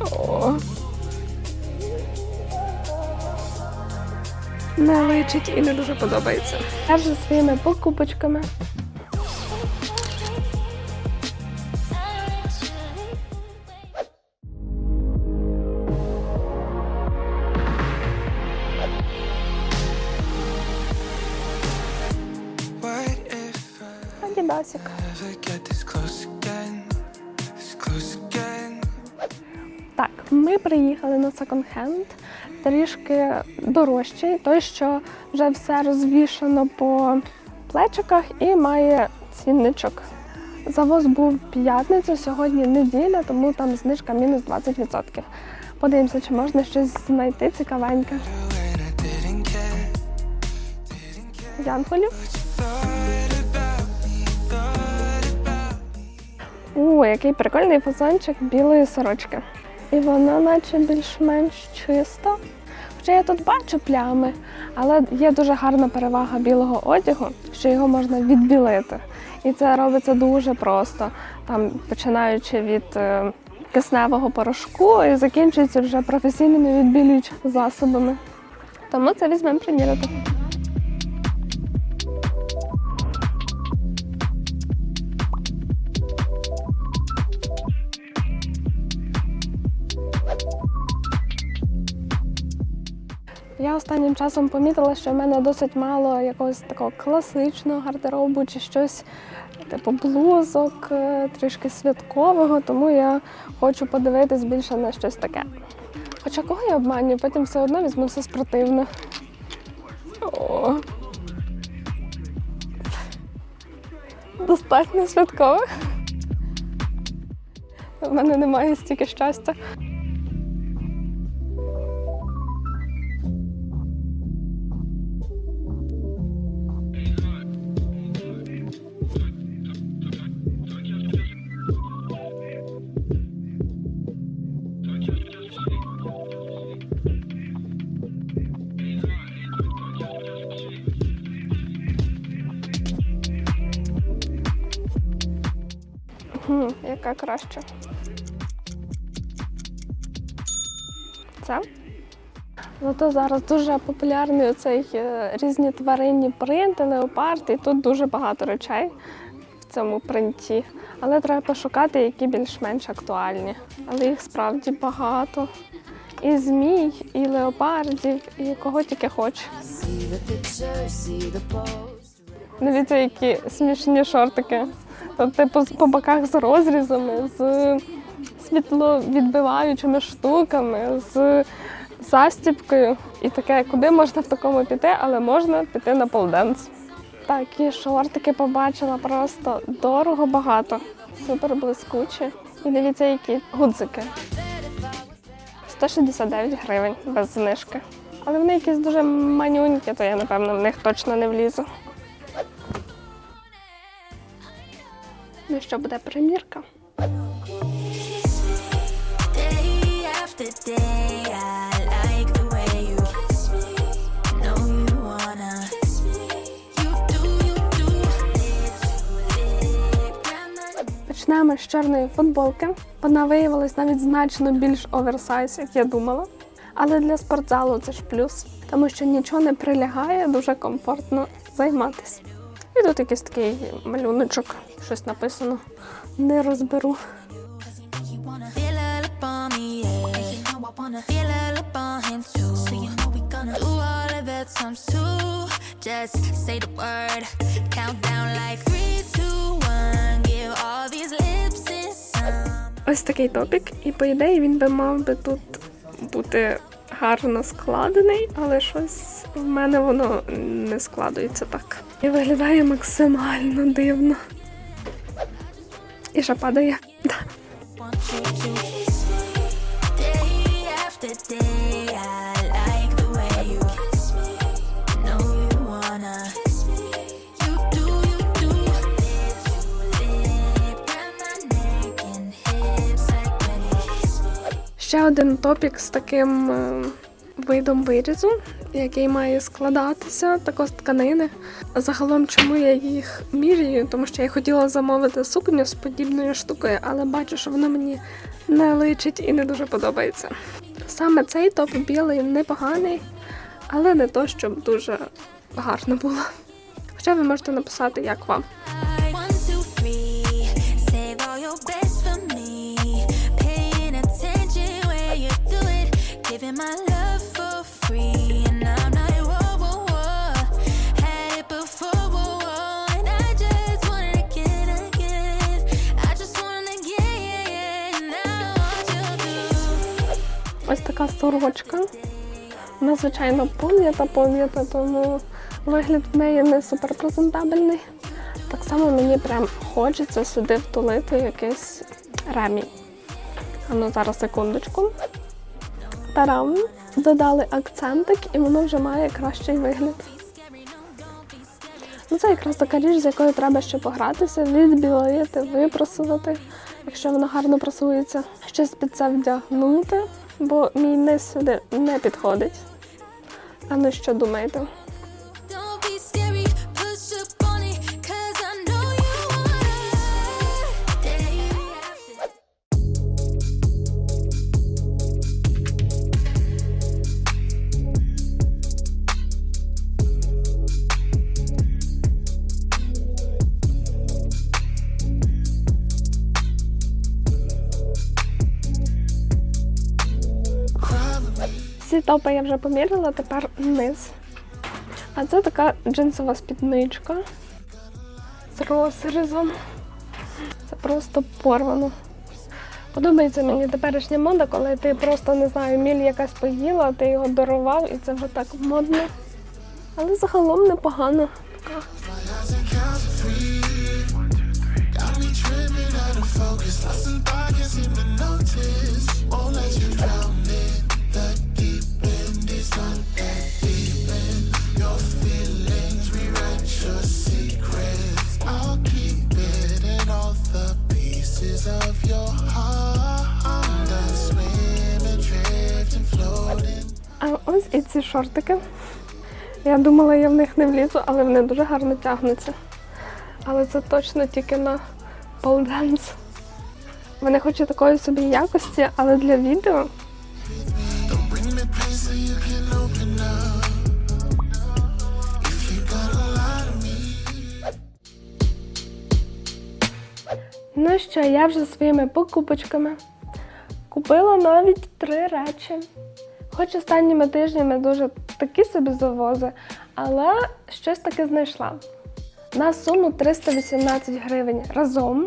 О. Не личить і не дуже подобається. Я вже своїми покупочками. Адідасик. Так, ми приїхали на секонд-хенд, трішки дорожчий, той, що вже все розвішано по плечиках і має цінничок. Завоз був п'ятницю, сьогодні неділя, тому там знижка мінус 20%. Подивимося, чи можна щось знайти цікавеньке. Янголів. У, який прикольний фазончик білої сорочки. І вона наче більш-менш чиста. Хоча я тут бачу плями, але є дуже гарна перевага білого одягу, що його можна відбілити. І це робиться дуже просто. Там починаючи від е, кисневого порошку і закінчується вже професійними відбілюючими засобами. Тому це візьмемо приміряти. Я останнім часом помітила, що в мене досить мало якогось такого класичного гардеробу чи щось типу блузок, е, трішки святкового, тому я хочу подивитись більше на щось таке. Хоча кого я обманюю, потім все одно візьму все спортивне. Достатньо святкових. У мене немає стільки щастя. Яка краща? Це? Зато зараз дуже популярний оцей е, різні тваринні принти, леопард, і тут дуже багато речей в цьому принті. Але треба пошукати, які більш-менш актуальні. Але їх справді багато. І змій, і леопардів, і кого тільки post. Дивіться, які смішні шортики. Типу, по боках з розрізами, з світловідбиваючими штуками, з застіпкою. І таке, куди можна в такому піти, але можна піти на полденс. Такі шортики побачила просто дорого багато. Супер блискучі. І дивіться, які гудзики. 169 гривень без знижки. Але вони якісь дуже манюнькі, то я, напевно, в них точно не влізу. To lip, got my Почнемо з чорної футболки. Вона виявилась навіть значно більш оверсайз, як я думала. Але для спортзалу це ж плюс, тому що нічого не прилягає, дуже комфортно займатися. І тут якийсь такий малюночок, щось написано. Не розберу. Ось такий топік, і по ідеї він би мав би тут бути гарно складений, але щось в мене воно не складується так. І виглядає максимально дивно. І ще падає. Ще один топік з таким е, видом вирізу, який має складатися також тканини. Загалом, чому я їх міряю? Тому що я хотіла замовити сукню з подібною штукою, але бачу, що вона мені не личить і не дуже подобається. Саме цей топ білий непоганий, але не то, щоб дуже гарно було. Хоча ви можете написати, як вам. One, two, така сорочка. Вона, звичайно, пом'ята, пом'ята, тому вигляд в неї не супер презентабельний. Так само мені прям хочеться сюди втулити якийсь ремінь. А ну зараз секундочку. Тарам. Додали акцентик, і воно вже має кращий вигляд. Ну, це якраз така річ, з якою треба ще погратися, відбілити, випросувати, якщо воно гарно просується. Щось під це вдягнути, бо мій низ сюди не підходить. А ну що думаєте? Всі топи я вже поміряла, тепер низ. А це така джинсова спідничка з розрізом. Це просто порвано. Подобається мені теперішня мода, коли ти просто не знаю, міль якась поїла, ти його дарував і це вже так модно. Але загалом непогано. I'll keep in of your heart. I'm done swimming, drifting, floating. Ось і ці шортики. Я думала, я в них не влізу, але вони дуже гарно тягнуться. Але це точно тільки на полденс. Вони хоч і такої собі якості, але для відео. Ну що, я вже своїми покупочками купила навіть три речі. Хоч останніми тижнями дуже такі собі завози, але щось таки знайшла. На суму 318 гривень разом.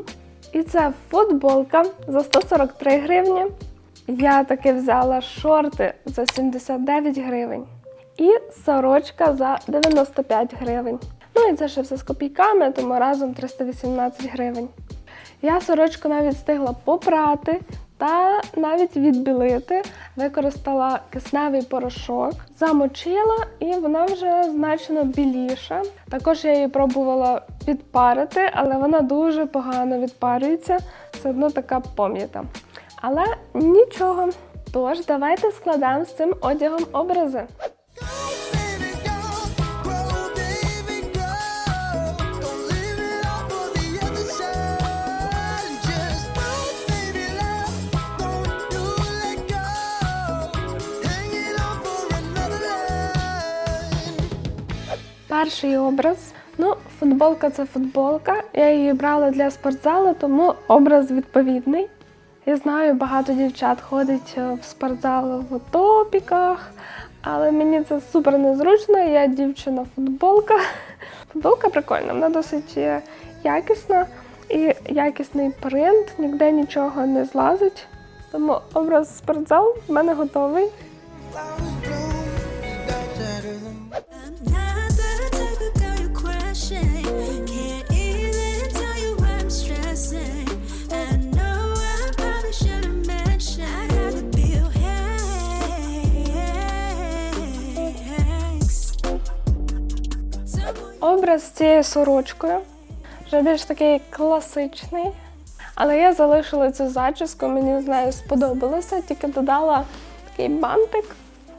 І це футболка за 143 гривні. Я таки взяла шорти за 79 гривень. І сорочка за 95 гривень. Ну і це ще все з копійками, тому разом 318 гривень. Я сорочку навіть встигла попрати та навіть відбілити. Використала кисневий порошок, замочила і вона вже значно біліша. Також я її пробувала підпарити, але вона дуже погано відпарюється, все одно така пом'ята. Але нічого. Тож, давайте складемо з цим одягом образи. Перший образ. Ну, футболка це футболка. Я її брала для спортзалу, тому образ відповідний. Я знаю, багато дівчат ходить е, в спортзал в топіках, але мені це супер незручно. Я дівчина-футболка. Футболка прикольна, вона досить е, якісна і якісний принт, ніде нічого не злазить. Тому образ спортзал в мене готовий. Образ з цією сорочкою вже більш такий класичний. Але я залишила цю зачіску, мені з нею сподобалося, тільки додала такий бантик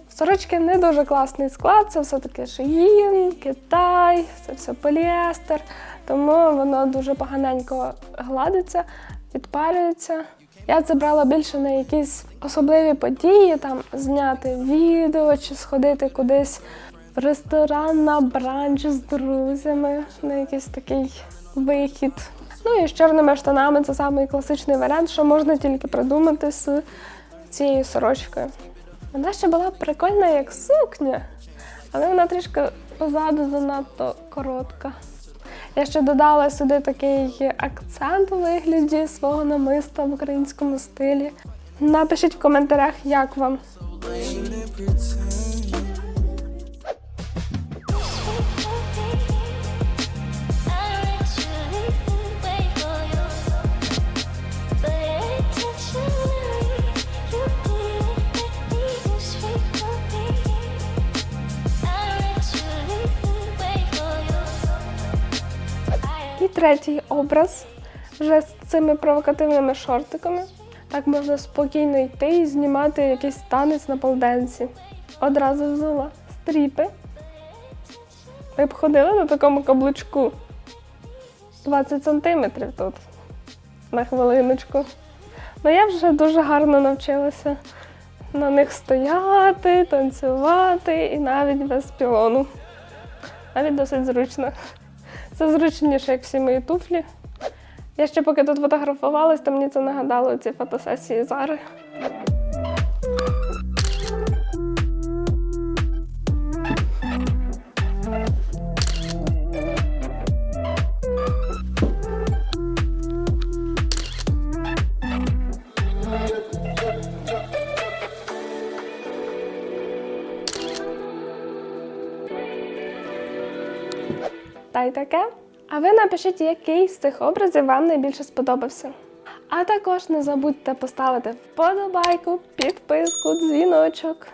Сорочки не дуже класний склад, це все-таки шиїн, Китай, це все поліестер, тому воно дуже поганенько гладиться, відпарюється. Я це брала більше на якісь особливі події, там зняти відео чи сходити кудись в ресторан на бранч з друзями, на якийсь такий вихід. Ну і з чорними штанами це самий класичний варіант, що можна тільки придумати з цією сорочкою. Вона ще була прикольна як сукня, але вона трішки позаду занадто коротка. Я ще додала сюди такий акцент у вигляді свого намиста в українському стилі. Напишіть в коментарях, як вам. Третій образ вже з цими провокативними шортиками. Так можна спокійно йти і знімати якийсь танець на полденсі. Одразу взула стріпи. Ви б ходили на такому каблучку. 20 сантиметрів тут. На хвилиночку. Ну я вже дуже гарно навчилася на них стояти, танцювати і навіть без пілону. Навіть досить зручно. Це зручніше, як всі мої туфлі. Я ще поки тут фотографувалась, то мені це нагадало ці фотосесії Зари. Та й таке. А ви напишіть, який з цих образів вам найбільше сподобався. А також не забудьте поставити вподобайку, підписку, дзвіночок.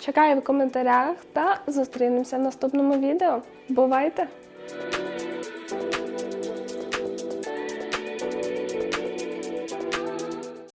Чекаю в коментарях та зустрінемося в наступному відео. Бувайте!